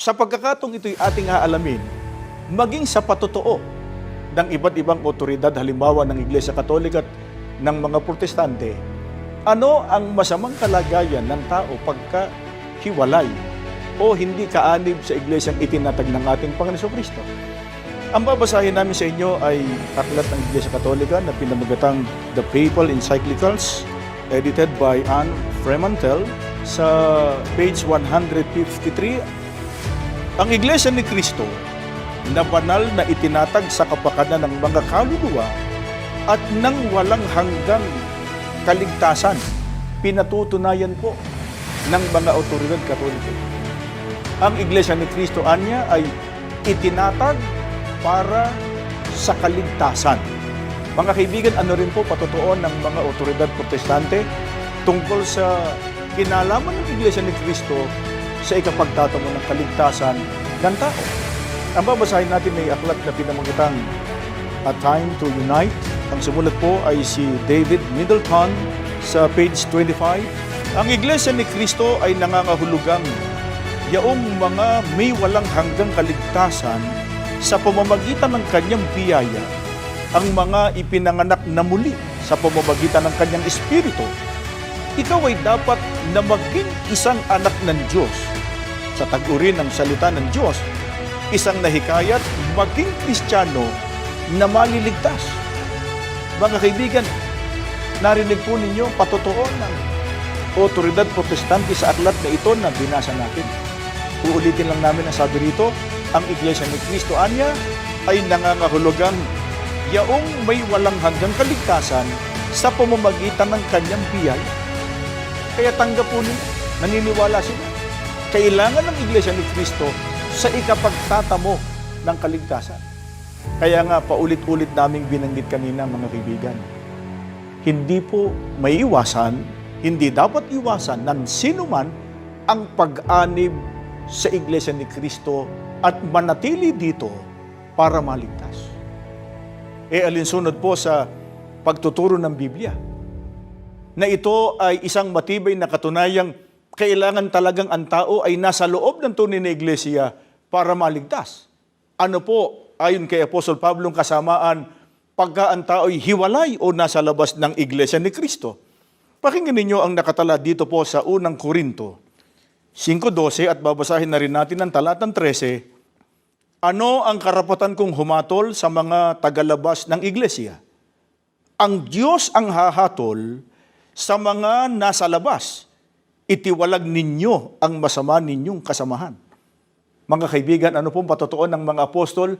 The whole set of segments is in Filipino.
Sa pagkakatong ito'y ating aalamin, maging sa patotoo ng iba't ibang otoridad, halimbawa ng Iglesia Katolik at ng mga protestante, ano ang masamang kalagayan ng tao pagka hiwalay o hindi kaanib sa iglesyang itinatag ng ating Panginoon Kristo. Ang babasahin namin sa inyo ay aklat ng Iglesia Katolika na pinamagatang The Papal Encyclicals, edited by Anne Fremantle sa page 153. Ang Iglesia ni Kristo na banal na itinatag sa kapakanan ng mga kaluluwa at nang walang hanggang kaligtasan, pinatutunayan po ng mga otoridad katoliko. Ang Iglesia ni Kristo anya ay itinatag para sa kaligtasan. Mga kaibigan, ano rin po patotoo ng mga otoridad protestante tungkol sa kinalaman ng Iglesia ni Kristo sa ikapagtatamo ng kaligtasan ng tao. Ang babasahin natin ay aklat na pinamagatang A Time to Unite. Ang sumulat po ay si David Middleton sa page 25. Ang Iglesia ni Kristo ay nangangahulugang yaong mga may walang hanggang kaligtasan sa pamamagitan ng kanyang biyaya ang mga ipinanganak na muli sa pamamagitan ng kanyang espiritu. Ikaw ay dapat na maging isang anak ng Diyos sa tag-uri ng salita ng Diyos, isang nahikayat maging Kristiyano na maliligtas. Mga kaibigan, narinig po ninyo patotoo ng otoridad protestante sa aklat na ito na binasa natin. Uulitin lang namin ang sabi rito, ang Iglesia ni Cristo Anya ay nangangahulugang yaong may walang hanggang kaligtasan sa pamamagitan ng kanyang biyaya. Kaya tanggap po ninyo, naniniwala sila. Kailangan ng Iglesia ni Cristo sa ikapagtatamo ng kaligtasan. Kaya nga paulit-ulit naming binanggit kanina mga kaibigan, hindi po may iwasan, hindi dapat iwasan ng sino man ang pag-anib sa Iglesia ni Kristo at manatili dito para maligtas. E alinsunod po sa pagtuturo ng Biblia na ito ay isang matibay na katunayang kailangan talagang ang tao ay nasa loob ng tunay na iglesia para maligtas. Ano po, ayon kay Apostol Pablo, kasamaan pagka ang tao ay hiwalay o nasa labas ng iglesia ni Kristo. Pakinggan ninyo ang nakatala dito po sa unang Korinto 5.12 at babasahin na rin natin ang talatang 13. Ano ang karapatan kong humatol sa mga tagalabas ng iglesia? Ang Diyos ang hahatol sa mga nasa labas. Itiwalag ninyo ang masama ninyong kasamahan. Mga kaibigan, ano pong patotoo ng mga apostol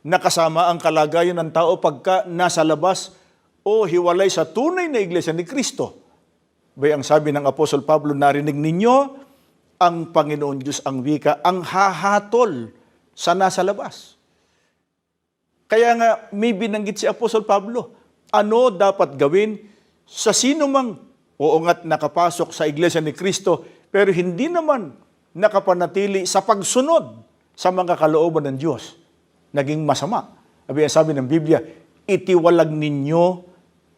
na kasama ang kalagayan ng tao pagka nasa labas o hiwalay sa tunay na iglesia ni Kristo? Bay ang sabi ng Apostol Pablo, narinig ninyo ang Panginoon Diyos ang wika, ang hahatol sa nasa labas. Kaya nga may binanggit si Apostol Pablo, ano dapat gawin sa sino mang oo nga't nakapasok sa iglesia ni Kristo, pero hindi naman nakapanatili sa pagsunod sa mga kalooban ng Diyos. Naging masama. Sabi, sabi ng Biblia, itiwalag ninyo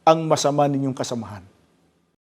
ang masama ninyong kasamahan.